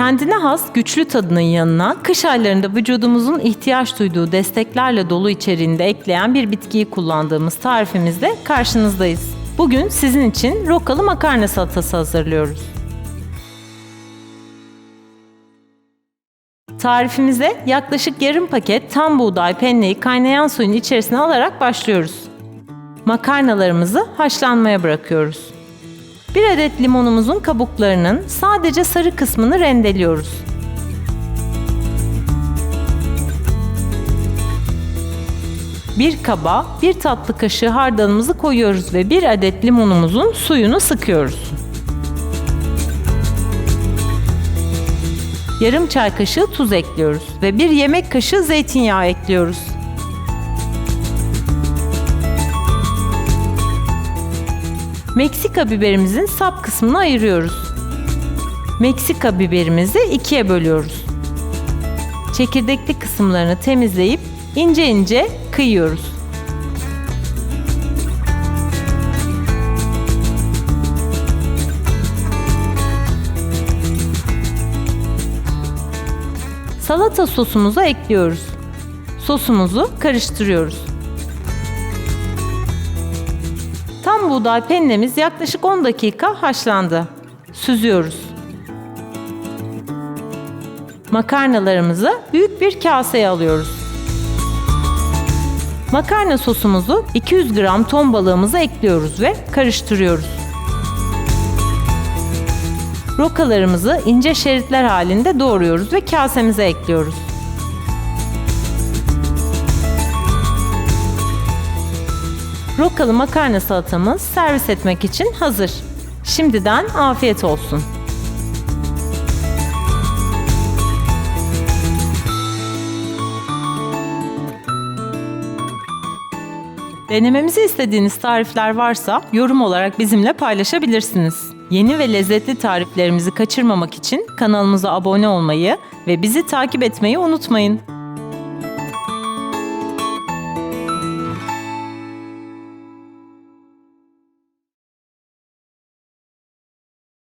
Kendine has güçlü tadının yanına kış aylarında vücudumuzun ihtiyaç duyduğu desteklerle dolu içeriğinde ekleyen bir bitkiyi kullandığımız tarifimizle karşınızdayız. Bugün sizin için rokalı makarna salatası hazırlıyoruz. Tarifimize yaklaşık yarım paket tam buğday penneyi kaynayan suyun içerisine alarak başlıyoruz. Makarnalarımızı haşlanmaya bırakıyoruz. Bir adet limonumuzun kabuklarının sadece sarı kısmını rendeliyoruz. Bir kaba bir tatlı kaşığı hardalımızı koyuyoruz ve bir adet limonumuzun suyunu sıkıyoruz. Yarım çay kaşığı tuz ekliyoruz ve bir yemek kaşığı zeytinyağı ekliyoruz. Meksika biberimizin sap kısmını ayırıyoruz. Meksika biberimizi ikiye bölüyoruz. Çekirdekli kısımlarını temizleyip ince ince kıyıyoruz. Salata sosumuzu ekliyoruz. Sosumuzu karıştırıyoruz. Tam buğday pennemiz yaklaşık 10 dakika haşlandı. Süzüyoruz. Makarnalarımızı büyük bir kaseye alıyoruz. Makarna sosumuzu 200 gram ton balığımıza ekliyoruz ve karıştırıyoruz. Rokalarımızı ince şeritler halinde doğruyoruz ve kasemize ekliyoruz. Rokalı makarna salatamız servis etmek için hazır. Şimdiden afiyet olsun. Denememizi istediğiniz tarifler varsa yorum olarak bizimle paylaşabilirsiniz. Yeni ve lezzetli tariflerimizi kaçırmamak için kanalımıza abone olmayı ve bizi takip etmeyi unutmayın.